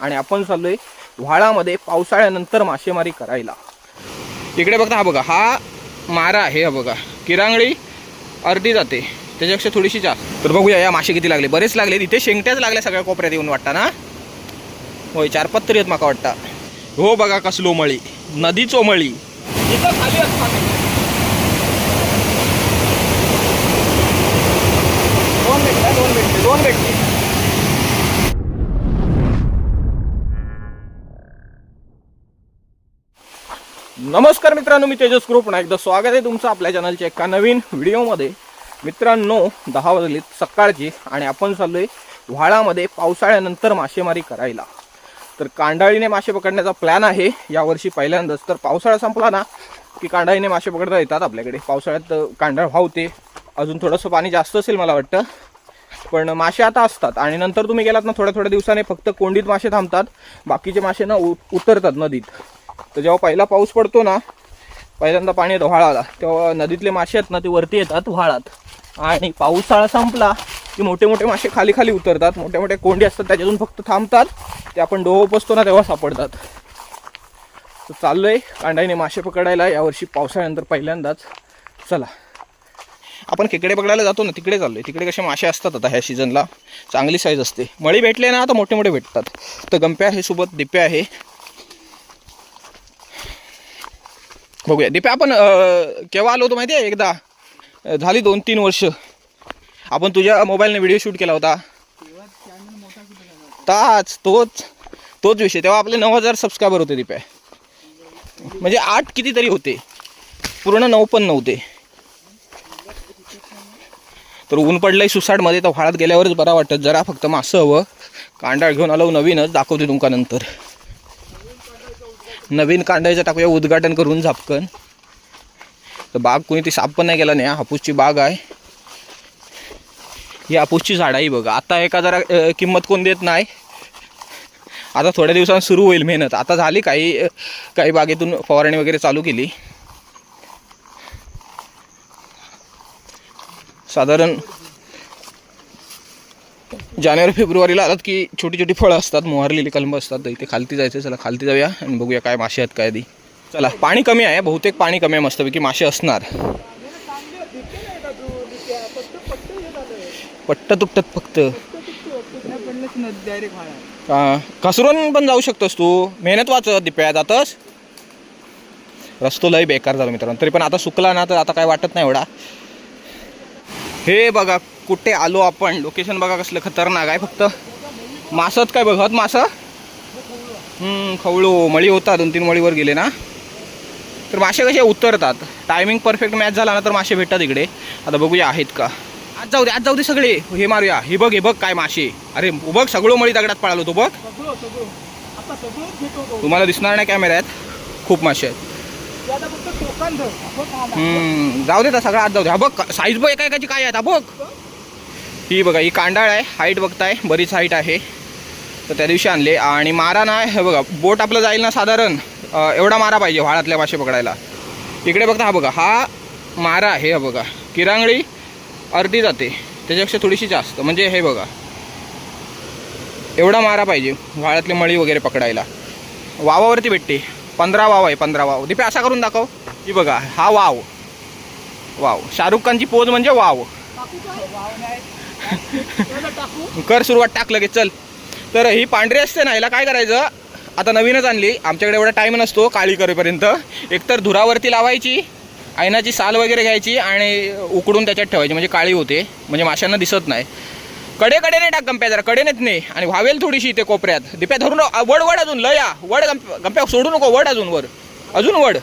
आणि आपण चाललोय व्हाळामध्ये पावसाळ्यानंतर मासेमारी करायला. इकडे बघता हा बघा हा मारा आहे हा बघा. किरांगळी अर्धी जाते. त्याच्यापेक्षा थोडीशी जास्त. तर बघूया या मासे किती लागले. बरेच लागले इथे शेंगट्याच लागल्या सगळ्या कोपऱ्यात येऊन वाटता ना? होय चार पाच तरी आहेत माका वाटतं. हो बघा कसलो मळी. नदी चोमळी इथं खाली नमस्कार मित्रांनो मी तेजस ग्रुप पुन्हा एकदा स्वागत आहे तुमचं आपल्या चॅनलच्या एका नवीन व्हिडिओमध्ये. मित्रांनो दहा वाजले सकाळची आणि आपण चाललोय व्हाळामध्ये पावसाळ्यानंतर मासेमारी करायला. तर कांडाळीने मासे पकडण्याचा प्लॅन आहे. यावर्षी पहिल्यांदाच. तर पावसाळा संपला ना की कांडाळीने मासे पकडता येतात आपल्याकडे. पावसाळ्यात कांडाळ वाहते अजून थोडंसं पाणी जास्त असेल मला वाटतं. पण मासे आता असतात. आणि नंतर तुम्ही गेलात ना थोड्या थोड्या दिवसाने फक्त कोंडीत मासे थांबतात. बाकीचे मासे ना उतरतात नदीत. तर जेव्हा पहिला पाऊस पडतो ना पहिल्यांदा पाणी येतं व्हाळाला तेव्हा नदीतले मासे आहेत ना ते वरती येतात व्हाळात. आणि पावसाळा संपला की मोठे मोठे मासे खाली खाली उतरतात. मोठे मोठे कोंडी असतात त्याच्यातून फक्त थांबतात. ते आपण डोहो बसतो ना तेव्हा सापडतात. तर चाललोय कांडाईने मासे पकडायला. यावर्षी पावसाळ्यानंतर पहिल्यांदाच. चला. आपण खेकडे पकडायला जातो ना तिकडे चाललोय. तिकडे कसे मासे असतात आता ह्या सीझनला चांगली साईज असते. मळी भेटले ना तर मोठे मोठे भेटतात. तर गंप्या आहे सोबत दिप्या आहे. बघूया. दिप्या आपण केव्हा आलो होतो माहिती आहे एकदा झाली दोन तीन वर्ष. आपण तुझ्या मोबाईलने व्हिडिओ शूट केला होता. ताच तोच तोच विषय. तेव्हा आपले नऊ हजार सबस्क्रायबर होते दिप्या म्हणजे आठ कितीतरी होते. पूर्ण नऊ पण नव्हते. तर ऊन पडलंय सुसाटमध्ये तर व्हाळात गेल्यावरच बरा वाटत. जरा फक्त मासं हवं. कांडाळ घेऊन आलो नवीनच दाखवते तुमका नंतर. नवीन कांडायचं टाकूया उद्घाटन करून झापकन तर बाग कोणी ती साफ पण नाही केला नाही हा हापूसची बाग आहे. ही हापूसची झाड आहे बघा. आता एका जरा किंमत कोण देत नाही. आता थोड्या दिवसांत सुरू होईल मेहनत. आता झाली काही काही बागेतून फवारणी वगैरे चालू केली. साधारण जानेवारी फेब्रुवारीला आलात की छोटी छोटी फळं असतात मोहारलेली कलम असतात तर इथे खालती जायचं चला खालती जाऊया आणि बघूया काय मासे आहेत काय आधी चला पाणी कमी आहे बहुतेक पाणी कमी आहे मस्तपैकी मासे असणार. पट्ट तुपटत फक्त. हा, घसरून पण जाऊ शकतोस तू. मेहनत वाचत दिप्या जातस. रस्तो लय बेकार झाला मित्रांनो तरी पण आता सुकला ना तर आता काय वाटत नाही एवढा. हे बघा कुठे आलो आपण? लोकेशन बघा कसलं खतरनाक आहे. फक्त मासत काय बघत? मासं? खवळू. मळी होता दोन तीन मळीवर गेले ना. तर मासे कसे उतरतात? टायमिंग परफेक्ट मॅच झाला ना तर मासे भेटतात इकडे. आता बघूया आहेत का? आज जाऊ दे आज जाऊ दे सगळे. हे मारूया. हे बघ हे बघ काय मासे. अरे बघ सगळं मळी दगडात पळालो तो बघ. तुम्हाला दिसणार नाही कॅमेऱ्यात खूप मासे आहेत. हम्म, जाऊ दे तर सगळं जाऊ दे. हा बघ साईज बघ एका एकाची काय आहेत हा बघ. ही बघा ही कांडाळ आहे हाईट बघताय बरीच हाईट आहे. तर त्या दिवशी आणले. आणि मारा ना हे बघा बोट आपलं जाईल ना साधारण एवढा मारा पाहिजे व्हाळातल्या मासे पकडायला. इकडे बघता हा बघा हा मारा आहे हा बघा. किरांगळी अर्धी जाते त्याच्यापेक्षा थोडीशी जास्त. म्हणजे हे बघा एवढा मारा पाहिजे व्हाळातली मळी वगैरे पकडायला. वावावरती भेटते. पंधरा वाव आहे पंधरा वाव. दिपे असा करून दाखव. की बघा हा वाव. वाव. शाहरुख खानची पोज म्हणजे वाव. कर सुरुवात टाक लगेच चल. तर ही पांढरी असते ना हिला काय करायचं? आता नवीनच आणली. आमच्याकडे एवढा टाईम नसतो काळी करेपर्यंत. एकतर धुरावरती लावायची ऐनाची साल वगैरे घ्यायची आणि उकडून त्याच्यात ठेवायची. म्हणजे काळी होते. म्हणजे माशांना दिसत नाही. कडे कडे नाही टाक गंप्या जरा कडेनेच नाही आणि व्हावेल थोडीशी इथे कोपऱ्यात. दिप्या धरून वड वड अजून लया वड गंप गंप्या सोडू नको वड अजून वर. अजून वड.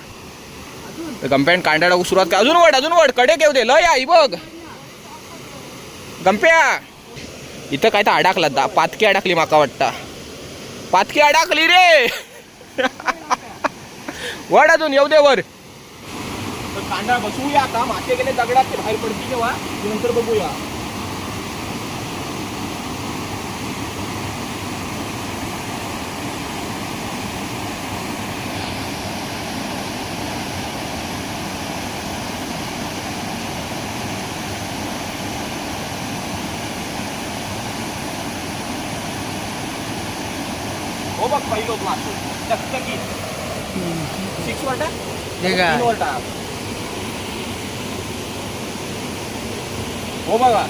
गंप्यान कांडाळा सुरुवात का अजून वड अजून वड. कडे घेऊ दे लया ही बघ. गंप्या. इथं काय तर अडकला दा. पातकी अडकली माका वाटता. पातकी अडकली रे. वड अजून येऊ दे वर. कांदा बसूया आता. मासे गेले दगडात बाहेर पडतील तेव्हा. नंतर बघूया. टाक तीन हो बघा.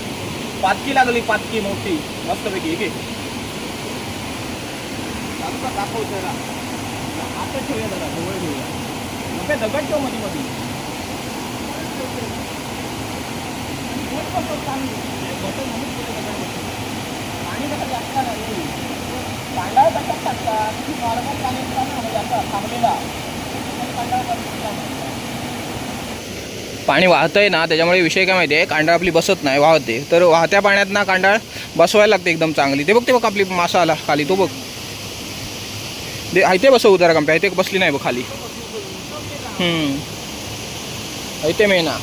पातकी लागली पातकी मोठी. मस्तपैकी एक एक दाखव आता ठेवूया जरा जवळ ठेवूया. दगड ठेवमध्ये मध्ये बोट बसव बटन म्हणून केलं पाणी कसं जास्त नाही. कांदा कशात टाकतात नॉर्मल पाणी असतं ना म्हणजे असं थांबलेला. पाणी वाहतं आहे ना त्याच्यामुळे विषय काय माहिती आहे कांडाळ आपली बसत नाही वाहते. तर वाहत्या पाण्यात ना कांडाळ बसवायला लागते एकदम चांगली. ते बघ ते बघ आपली मासा आला खाली तो बघ. ते आयते बसव उतारा कंप्या ते बसली नाही बघ खाली. ऐते मेना.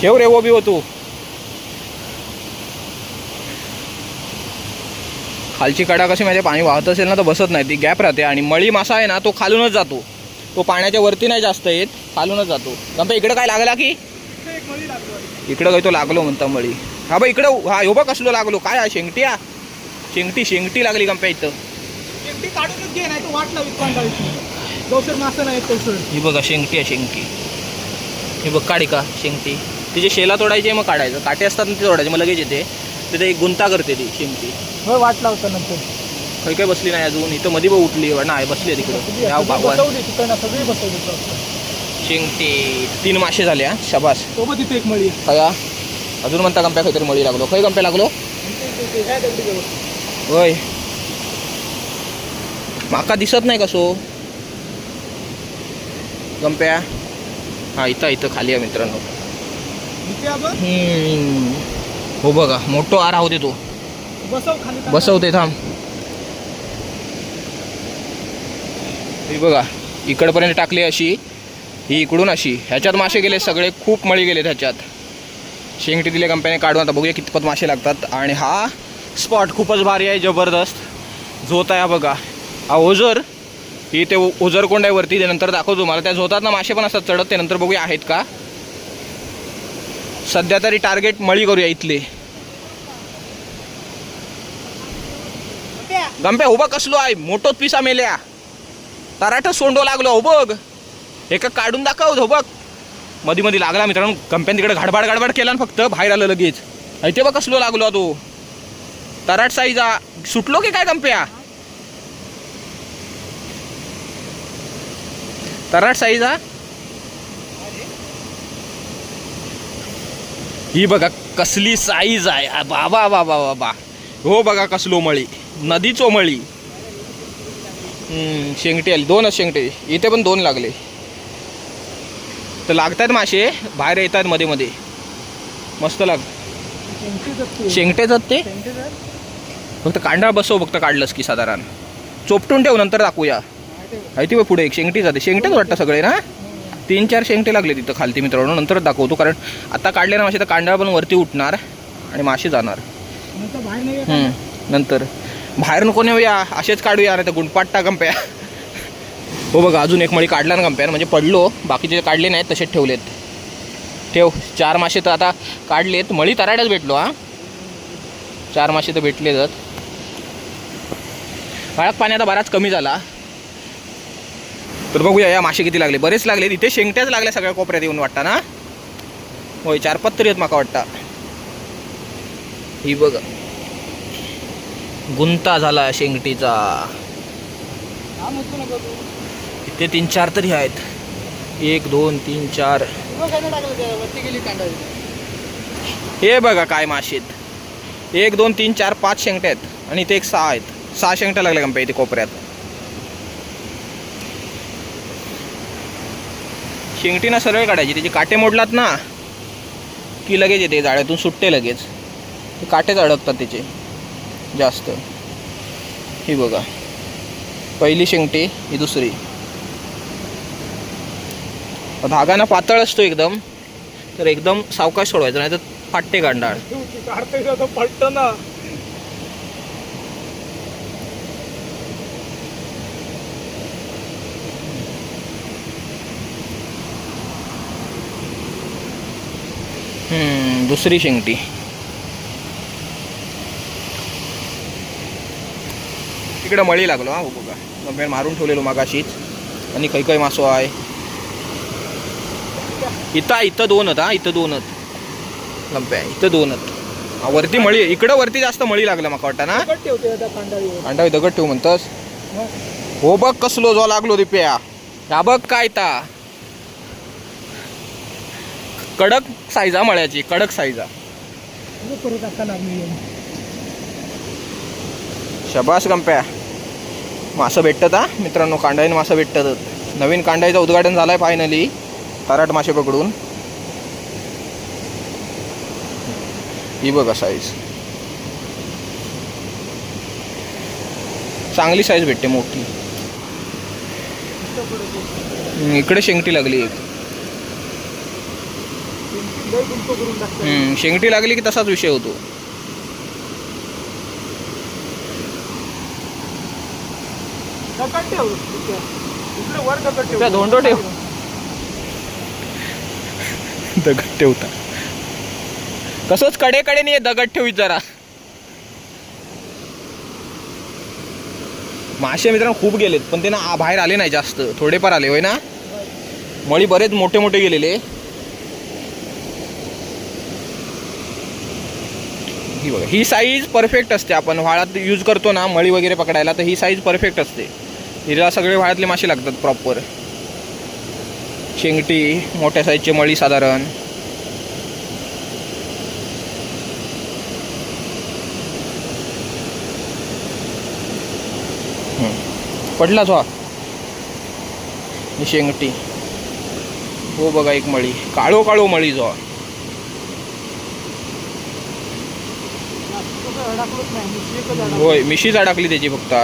ठेव रे वो बी हो तू. खालची कडा कशी माहिती आहे, पाणी वाहत असेल ना तर बसत नाही. ती गॅप राहते आणि मळी मासा आहे ना तो खालूनच जातो. तो पाण्याच्या वरती नाही जास्त येत खालूनच जातो. गंपे इकडे काय लागला की? इकडं काही तो लागलो म्हणता मळी. हा बा इकडं हा बा कसलो लागलो. काय हा शेंगटी हा शेंगटी शेंगटी लागली गंप्या इथं. शेंगटी काढूनच घे नाही वाट लावी मासा नाही ही बघा शेंगटी आहे शेंगटी. ही बघ काढी का शेंगटी. तिचे शेला तोडायचे मग काढायचं. काटे असतात ना ते तोडायचे मग लगेच येते. तर ते गुंता करते ती शेंगटी. होय वाट लावतं नंतर. काही काही बसली नाही अजून. इथं मध्ये बघ उठली नाही बसली आहे तिकडं. या बसवली तिकडनं सगळी बसवली शेंगटी तीन मासे झाले हा. शबास. सोबत तिथे एक मळी खया अजून म्हणता गंप्या काहीतरी मळी लागलो. खय गंप्या लागलो? होय. माका दिसत नाही कसो. गंप्या. हा इथं इथं खाली आहे मित्रांनो. इथे आपण? हम्म. हो बघा मोठो आरा होते तो बसव खाली बसवते थांब. ही बघा इकडपर्यंत टाकली अशी ही इकडून अशी. ह्याच्यात मासे गेले सगळे खूप मळी गेले ह्याच्यात. शेंगटी दिले कंपनी काढून आता बघूया कितपत मासे लागतात. आणि हा स्पॉट खूपच भारी आहे जबरदस्त. झोत आहे बघा. हा ओझर ही ते ओ- ओझर कोंड आहे वरती नंतर दाखवतो मला त्या झोतात ना मासे पण असतात चढत ते नंतर बघूया आहेत का. सध्या तरी टार्गेट मळी करूया इथले. गंप्या उभा कसलो आहे? मोठोच पिसा मेल्या. तराट सोंडो लागलो हो बघ. एका काढून दाखव हो बघ. मधी मध्ये लागला मित्रांनो गंप्यान तिकडे घडबाड गडबड केला ना फक्त बाहेर आलं लगेच. ते बघ कसलो लागलो तो? तराट साईजा सुटलो की काय गंप्या तराट साईजा ही बघा कसली साईज आहे. बाबा बाबा बाबा. हो बघा कसलो मळी. नदीचो मळी हम्म, शेंगटी आली. दोनच शेंगटे. इथे पण दोन लागले. तर लागतात मासे बाहेर येतात मध्ये मध्ये. मस्त लाग शेंगटेच ते? फक्त कांडा बसव फक्त काढलंस की साधारण. चोपटून ठेव नंतर दाखवूया. माहिती बघ पुढे एक शेंगटी जाते. शेंगटेच वाटतं सगळे ना? तीन चार शेंगटे लागले तिथं खालती मित्रांनो नंतर दाखवतो. कारण आता काढले ना मासे तर कांडा पण वरती उठणार आणि मासे जाणार. नंतर. बाहेर नको नेऊया असेच काढूया नाही तर गुंडपाट्टा गंप्या. हो बघा अजून एक मळी काढला ना गंप्यानं म्हणजे पडलो बाकीचे काढले नाहीत तसेच ठेवलेत. ठेव चार मासे तर आता काढलेत मळी तराड्याच भेटलो हा. चार मासे तर भेटले जात काळात पाणी आता बराच कमी झाला. तर बघूया या मासे किती लागले. बरेच लागले तिथे शेंगट्याच लागल्या सगळ्या कोपऱ्यात येऊन वाटता ना. होय चार पाच तरी आहेत माका वाटतं. ही बघा. गुंता झाला शेंगटीचा. इथे तीन चार तरी आहेत. एक दोन तीन चार. हे बघा काय माशीत. एक दोन तीन चार पाच शेंगट्या आहेत. आणि इथे एक सहा आहेत. सहा शेंगट्या लागल्या कंपे इथे कोपऱ्यात? शेंगटीनं सरळ काढायची. त्याचे काटे मोडलात ना की लगेच येते. जाळ्यातून सुटते लगेच. ते काटेच अडकतात त्याचे. जास्त. ही बघा. पहिली शेंगटी ही दुसरी. धागा ना पातळ असतो एकदम. तर एकदम सावकाश सोडवायचं नाही तर फाटते गांडाळ. फाटत ना हम्म, दुसरी शेंगटी. तिकडे मळी लागलो हा बघा गंभीर मारून ठेवलेलो मागाशीच. आणि काही काही मासो आहे. इथं इथं दोन आहेत हा इथं दोन आहेत. लंप्या इथं दोन आहेत. वरती मळी. इकडं वरती जास्त मळी लागलं माका वाटतं ना. अंडा दगड ठेव म्हणतस? हो. बघ कसलो जो लागलो रे प्या ह्या बघ काय ता. कडक साईजा मळ्याची कडक साईजा. परत आता लागली. शबास गंप्या. मासं भेटतात हा? मित्रांनो कांडाईन मासं भेटतात. नवीन कांडाईचं उद्घाटन झालंय फायनली तराट मासे पकडून. ही बघा साईज चांगली साईज भेटते मोठी. इकडे शेंगटी लागली एक. शेंगटी लागली की तसाच विषय होतो. दगड ठेव. इथे. इकडे वर दगड ठेव. त्या धोंडो ठेव. दगड ठेवता. तसंच कडे कडे नाही दगड ठेवीत जरा. मासे मित्रांनो खूप गेलेत पण ते ना बाहेर आले नाही जास्त. थोडेफार आले होय ना? मळी बरेच मोठे मोठे गेलेले. ही बघा ही साईज परफेक्ट असते आपण. व्हाळात यूज करतो ना मळी वगैरे पकडायला तर ही साईज परफेक्ट असते. हिला सगळे व्हाळातले मासे लागतात प्रॉपर शेंगटी मोठ्या साईजची मळी साधारण. पडलाच ही शेंगटी हो बघा एक मळी काळो काळो मळी जो. होय मिशीच अडकली त्याची फक्त.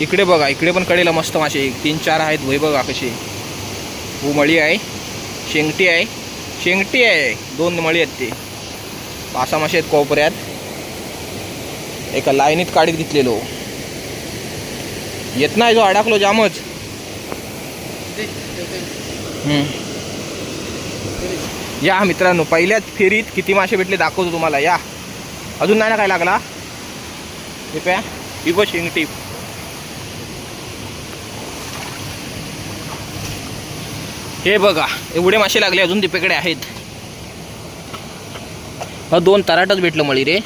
इकडे बघा इकडे पण कडेला मस्त मासे तीन चार आहेत वय बघा कसे हो मळी आहे शेंगटी आहे. शेंगटी आहे दोन मळी आहेत ते. पासा मासे आहेत कोपऱ्यात. एका लाईनीत काढीत घेतलेलो. येत नाही जो अडकलो जामच. हम्म. या मित्रांनो पहिल्याच फेरीत किती मासे भेटले दाखवतो तुम्हाला. या. अजून नाही ना काय लागला? हे प्या ही बघ शेंगटी हे बघा एवढे मासे लागले अजून तिपेकडे आहेत. हा दोन तराटच भेटलं मळी रे.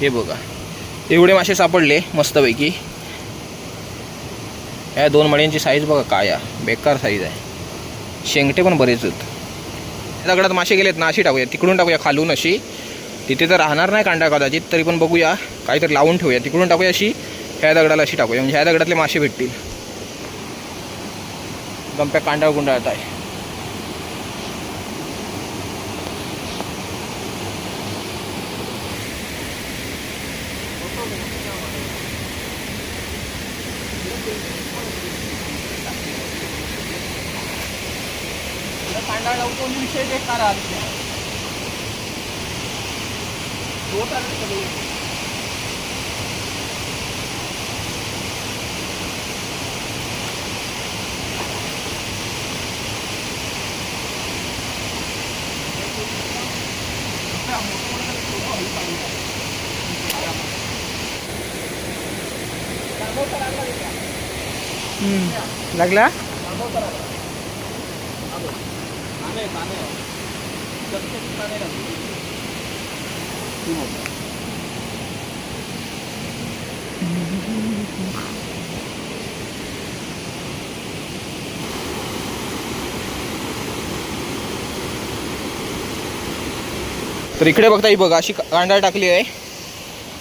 हे बघा. एवढे मासे सापडले मस्तपैकी. या दोन मळ्यांची साईज बघा काय बेकार साईज आहे. शेंगटे पण बरेच आहेत. दगडात मासे गेलेत ना अशी टाकूया. तिकडून टाकूया खालून अशी. तिथे तर राहणार नाही कांडा कदाचित तरी पण बघूया. काहीतरी लावून ठेवूया. तिकडून टाकूया अशी ह्या दगडाला अशी टाकूया. म्हणजे ह्या दगडातले मासे भेटतील. गंप्या कांडा गुंडाळत आहे. लागला? तर इकडे बघता ही बघा अशी गांडा टाकली आहे.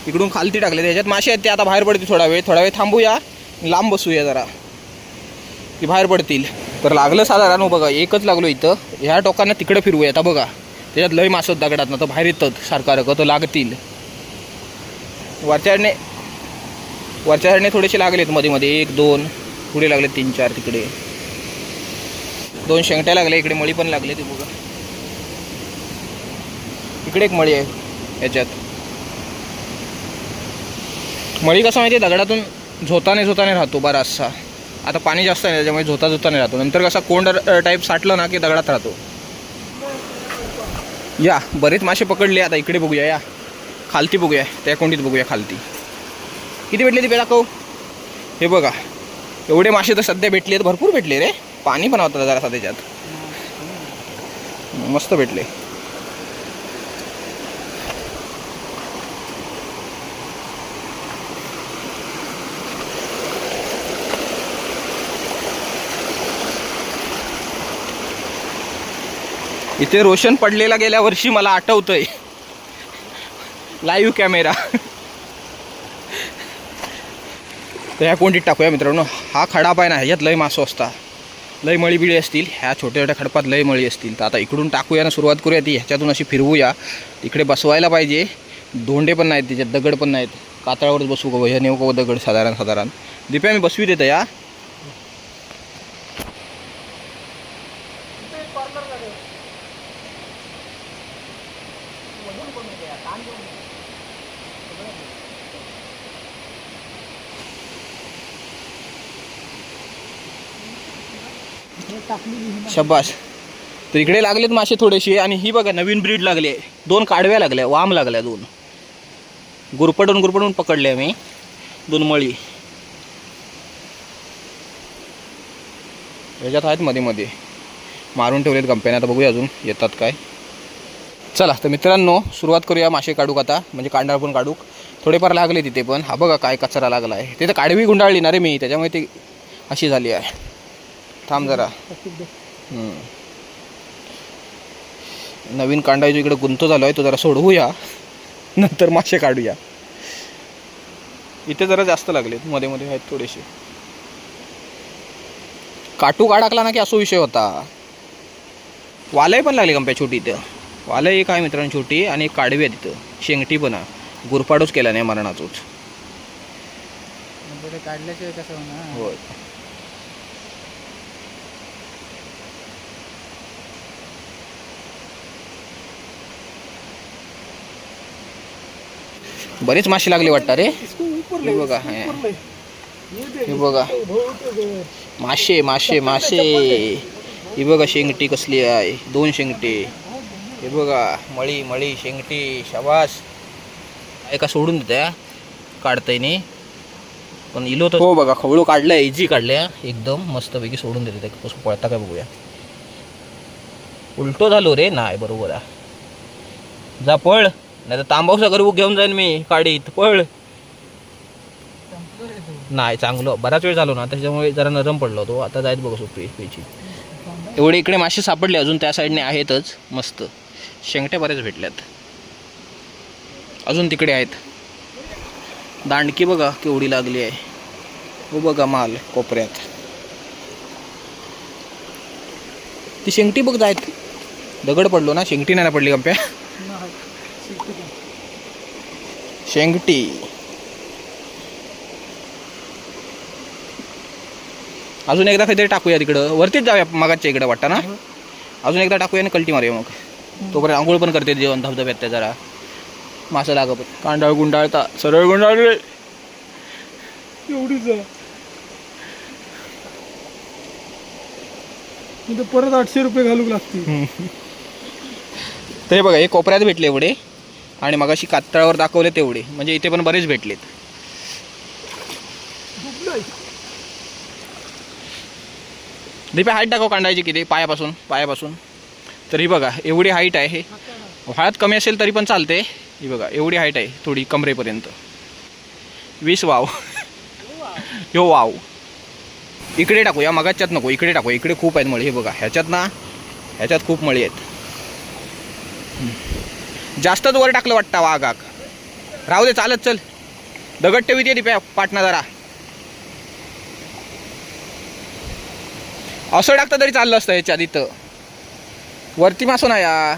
इकडून खालती टाकले. त्याच्यात मासे आहेत ते आता बाहेर पडतील थोडा वेळ. थोडा वेळ थांबूया. लांब बसूया जरा. की बाहेर पडतील. तर लागलं साधारण हो बघा एकच लागलो इथं. ह्या टोकांना तिकडे फिरवूया आता बघा. त्याच्यात लय मासत दगडात ना तर बाहेर येतात सारखा तर लागतील. वरच्याने वरच्याने थोडेसे लागलेत मध्ये मध्ये एक दोन पुढे लागले तीन चार तिकडे. दोन शेंगट्या लागल्या इकडे मळी पण लागले ते बघा. इकडे एक मळी आहे याच्यात. मळी कसं माहिती आहे? दगडातून झोताने झोताने राहतो बराचसा. आता पाणी जास्त आहे त्याच्यामुळे झोता झोताने राहतो. नंतर कसा कोंड टाईप साठलं ना की दगडात राहतो. या बरेच मासे पकडले आता इकडे बघूया या. खालती बघूया त्या कोंडीत बघूया खालती. किती भेटले ती दाखव हे बघा एवढे मासे तर सध्या भेटले आहेत भरपूर भेटले रे. पाणी पण होतं जरासा त्याच्यात. मस्त भेटले. इथे रोशन पडलेला गेल्या वर्षी मला आठवतंय. लाईव्ह कॅमेरा तर ह्या कोंडीत टाकूया मित्रांनो. हा खडा पाय ना ह्याच्यात लय मासो असता लय मळी बिळी असतील ह्या छोट्या छोट्या खडपात लय मळी असतील. तर आता इकडून टाकूया ना सुरुवात करूया ती ह्याच्यातून अशी फिरवूया. तिकडे बसवायला पाहिजे. धोंडे पण नाहीत त्याच्यात दगड पण नाहीत. कातळावरच बसू का ह्या नेऊ का दगड? साधारण साधारण. दिप्या मी बसवी देतं या. शब्बास तर इकडे लागलेत मासे थोडेसे आणि ही बघा नवीन ब्रीड लागली आहे. दोन काडव्या लागल्या वाम लागल्या दोन. गुरपडून गुरपडून पकडले मी दोन मळी. याच्यात आहेत मध्ये मध्ये मारून ठेवलेत कंपन्या आता बघूया अजून येतात काय. चला तर मित्रांनो सुरुवात करूया मासे काढूक आता. म्हणजे कांडाळ पण काढूक. थोडेफार लागले तिथे पण. हा बघा काय कचरा लागला आहे तिथे काडवी गुंडाळली ना रे मी. त्याच्यामुळे ती अशी झाली आहे. थांब जरा. नवीन कांडा जो इकडे गुंतो झालो आहे तो जरा सोडवूया. नंतर मासे काढूया. इथे जरा जास्त लागलेत मध्ये मध्ये आहेत थोडेसे. काटू अडकला ना की असो विषय होता. वालय पण लागली कंप्या छोटी इथं. वालय एक आहे मित्रांनो छोटी आणि एक काडवी आहे तिथं. शेंगटी पण आहे. गुरपाडूच केला नाही मरणाचोच. म्हणजे काढल्याशिवाय कसं होणार? होय. बरेच मासे लागले वाटतं रे. हे बघा हे. बघा. मासे मासे मासे. ही बघा शेंगटी कसली आहे. दोन शेंगटी. हे बघा मळी मळी शेंगटी शवास एका सोडून देत्या? काढताय नी. पण इलो तर हो बघा खवळू काढलाय इजी काढल्या. एकदम मस्तपैकी सोडून देते ते. कसं पळता काय बघूया. उलटो झालो रे. नाही बरोबर आहे. जा पळ. नाही तर तांबावसा गरबू घेऊन जाईन मी काढीत पळ. नाही चांगलं. बराच वेळ झालो ना त्याच्यामुळे जरा नरम पडलो तो आता जायत बघा सोपी पेची एवढे इकडे मासे सापडले अजून त्या साईडने आहेतच. मस्त. शेंगट्या बऱ्याच भेटल्यात. अजून तिकडे आहेत. दांडकी बघा केवढी लागली आहे. हो बघा माल कोपऱ्यात. ती शेंगटी बघ जायत. दगड पडलो ना शेंगटी नाही ना पडली कंप्या शेंगटी. अजून एकदा काहीतरी टाकूया तिकडं. वरतीच जाऊया मगाच्या इकडं वाटतं ना? अजून एकदा टाकूया आणि कल्टी मारूया मग. तोपर्यंत आंघोळ पण करते जेवण धबधब्यात त्या जरा. मासा लागत कांडाळ गुंडाळता. सरळ गुंडाळले एवढीच आहे. परत आठशे रुपये घालूक लागतील. ते बघा हे कोपऱ्यात भेटले एवढे. आणि मगाशी कातळावर दाखवले तेवढे. म्हणजे इथे पण बरेच भेटलेत. दीपे हाईट दाखव कांडायची किती? पायापासून पायापासून. तरी बघा एवढी हाईट आहे. हे हळद कमी असेल तरी पण चालते. ही बघा एवढी हाईट आहे थोडी कमरेपर्यंत. वीस वाव. यो वाव. इकडे टाकू या मगाच्यात नको इकडे टाकू. इकडे खूप आहेत मळी हे बघा. ह्याच्यात ना ह्याच्यात खूप मळी आहेत. जास्तच वर टाकलं वाटतं वाघाक. राहू दे चालत चल. दगड ठेवी दे दिप्या पाटणा जरा. असं टाकतं तरी चाललं असतं ह्याच्यात इथं. वरती मासं ना या.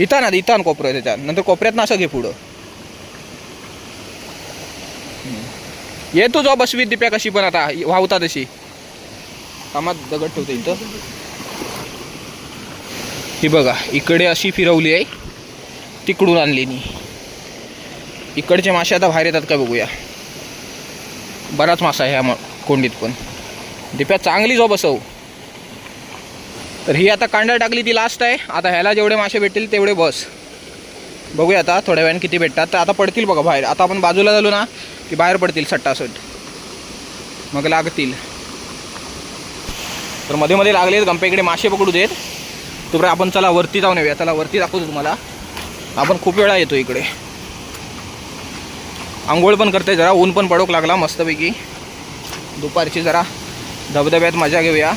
इथं ना इथं आण कोपरं त्याच्यात नंतर कोपऱ्यात ना असं घे पुढं. ये तू जो बसवीत दिप्या कशी पण आता वाहता तशी. कामात दगड ठेवते इथं. ही बघा इकडे अशी फिरवली आहे. तिकडून आणली नी. इकडचे मासे आता बाहेर येतात का बघूया. बराच मासा आहे ह्या कोंडीत पण. दिप्या चांगली जो हो. बसव तर ही आता कांडा टाकली ती लास्ट आहे. आता ह्याला जेवढे मासे भेटतील तेवढे बस. बघूया आता थोड्या वेळाने किती भेटतात. तर आता पडतील बघा बाहेर. आता आपण बाजूला झालो ना की बाहेर पडतील सट्टासट. मग लागतील. तर मध्ये मध्ये लागले गंपेकडे मासे पकडू देत. तोपर्यंत आपण चला वरती जाऊन येऊया. चला वरती दाखवतो तुम्हाला. आपण खूप वेळा येतो इकडे. आंघोळ पण करते जरा ऊन पण पडोक लागला मस्तपैकी. दुपारची जरा धबधब्यात मजा घेऊया.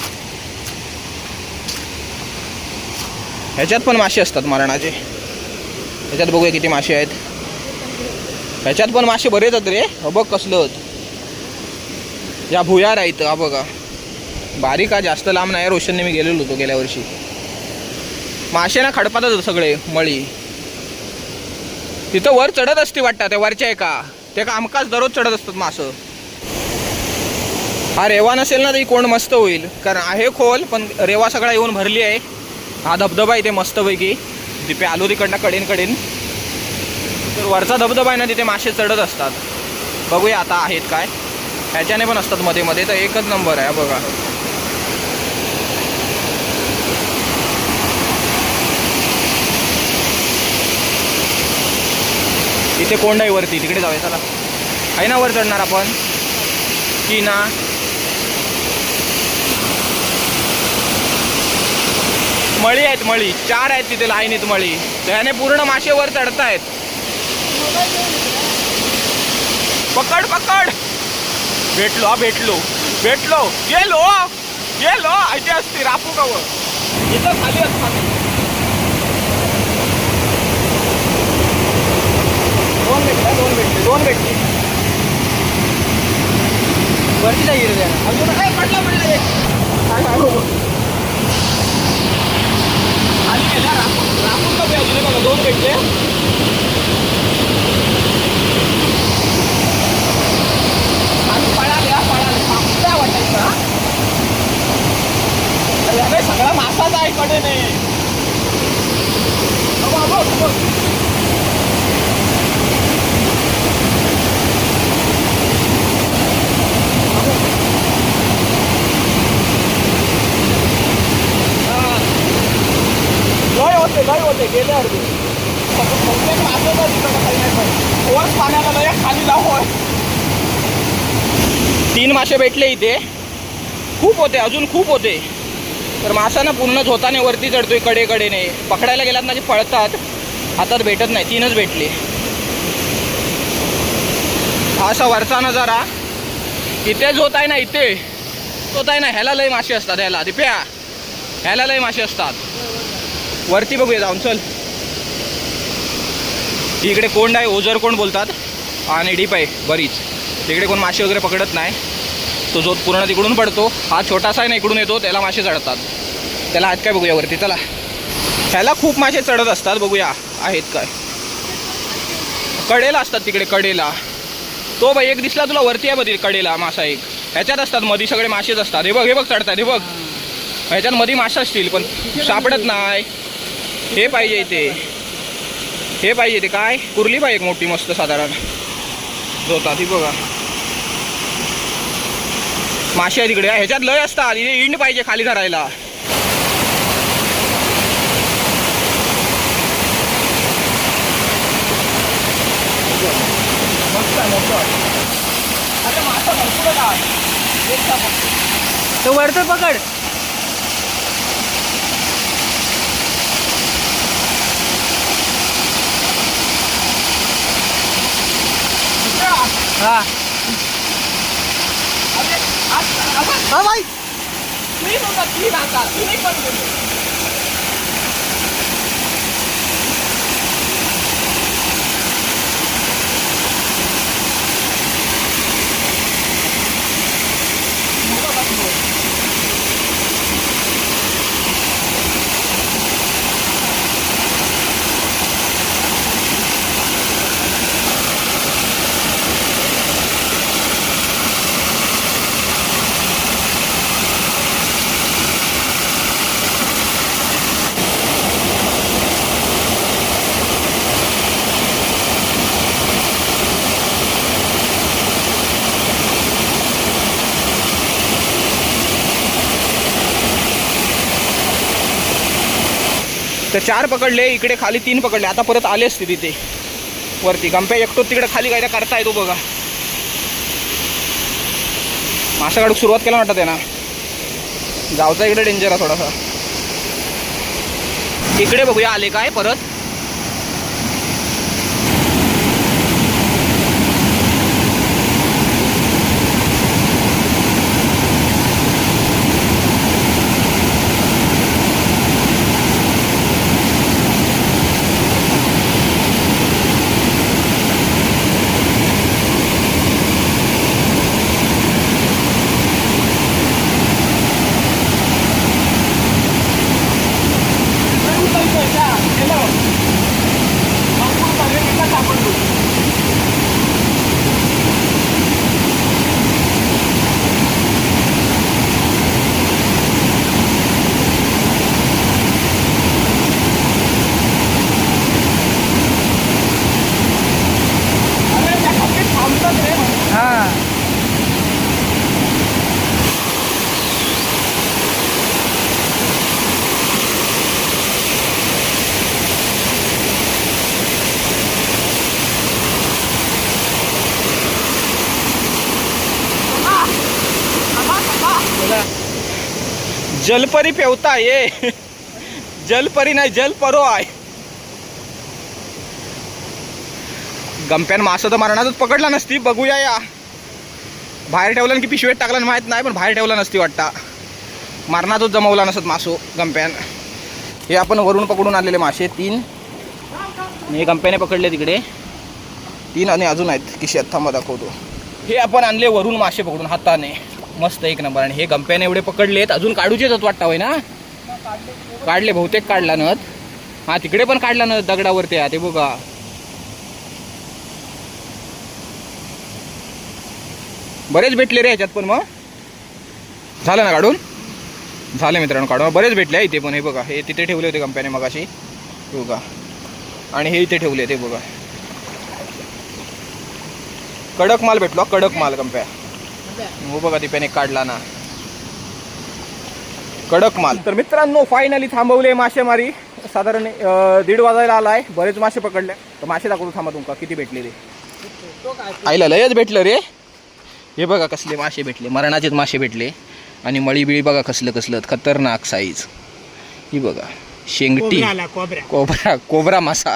ह्याच्यात पण मासे असतात मरणाचे. ह्याच्यात बघूया किती मासे आहेत. ह्याच्यात पण मासे बरेच आहेत रे. हो बघ कसलं या भुयार आहेत हा बघा. बारीक हा जास्त लांब नाही रोशनने मी गेलेलो होतो गेल्या वर्षी. मासे ना खडपातच सगळे मळी. तिथं वर चढत असते वाटतं त्या वरच्या एका. ते का आमकाच दररोज चढत असतात मासं. हा रेवा नसेल ना तरी कोण मस्त होईल. कारण आहे खोल पण रेवा सगळा येऊन भरली आहे. हा धबधबा आहे ते मस्तपैकी. तिथे आलो तिकडनं कडेन कडेन तर वरचा धबधबा आहे ना तिथे मासे चढत असतात. बघूया आता आहेत काय. ह्याच्याने पण असतात मध्ये मध्ये तर एकच नंबर आहे बघा. तिथे कोंड आहे वरती तिकडे जाऊया चला. आहे ना वर चढणार आपण? की ना? मळी आहेत मळी चार आहेत तिथे लाईनीत मळी. त्याने पूर्ण मासे वर चढतायत. पकड पकड! भेटलो हा भेटलो. भेटलो. गेलो गेलो इथे असते रापू कवर. इथं खाली असतात दोन भेटले दोन भेटले दोन भेटले वरती जाईल अजून काय पडला पडला आणि काय काय बघू. खाली गेला अजून बघा दोन भेटले आणि पळाले हा, पळाले. काय वाटायचं अरे सगळा मासाच आहे कडे नाही बघ, बघ, बघ. लय होते गेले अर्धे बहुतेक तर काही नाही पण. वर पाण्याला लय खाली लाव तीन मासे भेटले इथे. खूप होते अजून खूप होते. तर मासानं पूर्ण झोताने वरती चढतोयकडे कडेने पकडायला गेलात ना जे पळतात हातात भेटत नाही तीनच भेटले. असा वरचा नजारा. इथे झोत आहे ना इथे. झोत आहे ना ह्याला लय मासे असतात ह्याला. दिप्या ह्याला लय मासे असतात. वरती बघूया जाऊन चल. इकडे कोंड आहे ओझर कोंड बोलतात? आणि डीप आहे बरीच. तिकडे कोण मासे वगैरे पकडत नाही. तो जो पूर्ण तिकडून पडतो. हा छोटासा आहे ना इकडून येतो त्याला मासे चढतात. त्याला आहेत काय बघूया वरती चला. ह्याला खूप मासे चढत असतात बघूया. आहेत काय? कडेला असतात तिकडे कडेला. तो बाई एक दिसला तुला वरती आहे बघ कडेला मासा एक. ह्याच्यात असतात मध्ये सगळे मासेच असतात. हे बघ हे बघ चढतात हे बघ. ह्याच्यात मध्ये मासे असतील पण सापडत नाही. हे पाहिजे इथे. हे पाहिजे ते काय? कुर्ली पाहिजे एक मोठी मस्त साधारण? जोतात ही बघा. मासे आहे तिकडे. ह्याच्यात लय असतात. इथे इंड पाहिजे खाली धरायला. मस्त आहे, मस्त आहे. अरे मासा भरपूर आहे. एक साप. तो वरचं पकड दुसरा. हा अरे, आज- आज- हा बाई तीन होतात तीन आता तिन्ही पण गेले तर चार पकडले इकडे खाली तीन पकडले. आता परत आले असते तिथे. वरती. गंप्या एकटो तिकडे खाली काय करता येतो बघा. मासा काढूक सुरुवात केला वाटत ना जावचा इकडे डेंजर आहे थोडासा. इकडे बघूया आले काय परत हा जलपरी पेवता ये. जलपरी नाही जलपरो आहे. गंप्यान मासं तर मरणातच पकडला नसती बघूया या. बाहेर ठेवलं की पिशवीत टाकलं माहीत नाही पण बाहेर ठेवला नसती वाटता. मरणातच जमवला नसत मासो गंप्यान. हे आपण वरून पकडून आलेले मासे तीन. हे गंप्याने पकडले तिकडे. तीन आणि अजून आहेत किशात थांबा दाखवतो. हे आपण आणले वरून मासे पकडून हाताने. मस्त एक नंबर. आणि हे गंप्याने एवढे पकडलेत. अजून काढूचेच वाटतं होय ना? काढले बहुतेक काढला नत. हा तिकडे पण काढला न दगडावरती. आहे ते बघा. बरेच भेटले रे ह्याच्यात पण मग. झालं ना काढून? झालं मित्रांनो काढून. बरेच भेटले इथे पण. हे बघा हे तिथे ठेवले होते कंप्याने मगाशी. हे बघा. आणि हे इथे ठेवले ते बघा. कडक माल भेटलो कडक माल कंप्या हो बघा ती पेने काढला ना. कडक माल. तर मित्रांनो फायनली थांबवले मासेमारी साधारण दीड वाजायला आलाय. बरेच मासे पकडले. तर मासे दाखवतो थांबा तुमका किती भेटले ते. आईला लयच भेटलं रे. हे बघा कसले मासे भेटले. मरणाचेच मासे भेटले. आणि मळी बिळी बघा कसलं कसलं खतरनाक साईज ही बघा शेंगटी. कोबरा. कोबरा मासा.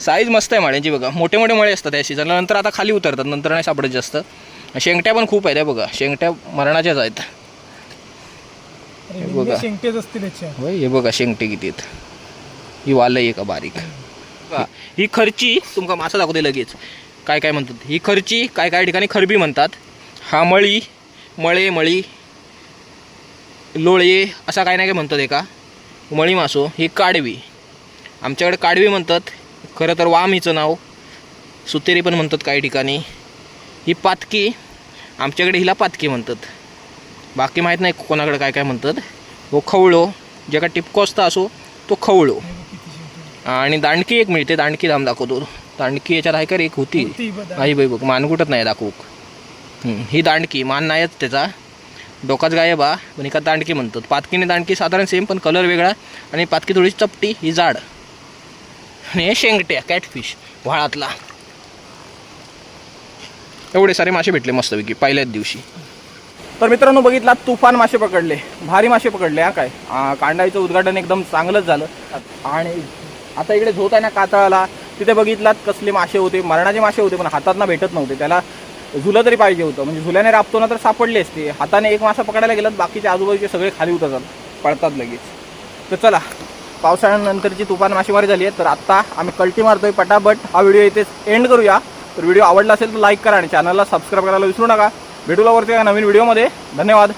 साईज मस्त आहे माळ्यांची बघा. मोठे मोठे मळे असतात या सीझनला नंतर आता खाली उतरतात. नंतर नाही सापडत जास्त. शेंगट्या पण खूप आहेत हे बघा. शेंगट्या मरणाच्याच आहेत. हे बघा. शेंगटेच असतील होय हे बघा शेंगटे किती आहेत. ही वाल आहे का बारीक. बघा, ही खर्ची तुमका मासा दाखवते लगेच. काय काय म्हणतात? ही खर्ची काय काय ठिकाणी खरबी म्हणतात. हा मळी मळे मळी लोळे असा काय नाही काय म्हणतात एका. मळी मासो ही काडवी. आमच्याकडे काडवी म्हणतात. खरं तर वाम हिचं नाव. सुतेरी पण म्हणतात काही ठिकाणी. ही पातकी आमच्याकडे हिला पातकी म्हणतात. बाकी माहीत नाही कोणाकडे काय काय म्हणतात. हो खवळो जे का टिपको असता असो तो खवळो. आणि दांडकी एक मिळते दांडकी दाम दाखवतो. दांडकी याच्यात आहे का एक होती. आई बाई बघ मानकुटत नाही दाखवूक. हम्म, ही दांडकी मान नाहीच त्याचा. डोकाच गायब बा पण एका दांडकी म्हणतात. पातकीने दांडकी साधारण सेम पण कलर वेगळा आणि पातकी थोडी चपटी ही जाड. आणि हे शेंगट्या कॅटफिश व्हाळातला. एवढे सारे मासे भेटले मस्तपैकी पहिल्याच दिवशी. तर मित्रांनो बघितला तुफान मासे पकडले. भारी मासे पकडले हा काय? कांडाईचं उद्घाटन एकदम चांगलंच झालं. आणि आता इकडे झोत आहे ना कातळाला तिथे बघितलात कसले मासे होते. मरणाचे मासे होते पण हातातना भेटत नव्हते. त्याला झुलं तरी पाहिजे होतं. म्हणजे झुल्याने राबतो ना तर सापडले असते. हाताने एक मासा पकडायला गेलात बाकीचे आजूबाजूचे सगळे खाली उतरतात. पडतात लगेच. तर चला पावसाळ्यानंतरची तुफान मासेमारी झाली आहे. तर आत्ता आम्ही कल्टी मारतोय पटापट. हा व्हिडिओ इथेच एंड करूया. तर व्हिडिओ आवडला असेल तर लाईक करा आणि चॅनलला सबस्क्राईब करायला विसरू नका. भेटूला वरती नवीन व्हिडिओमध्ये. धन्यवाद.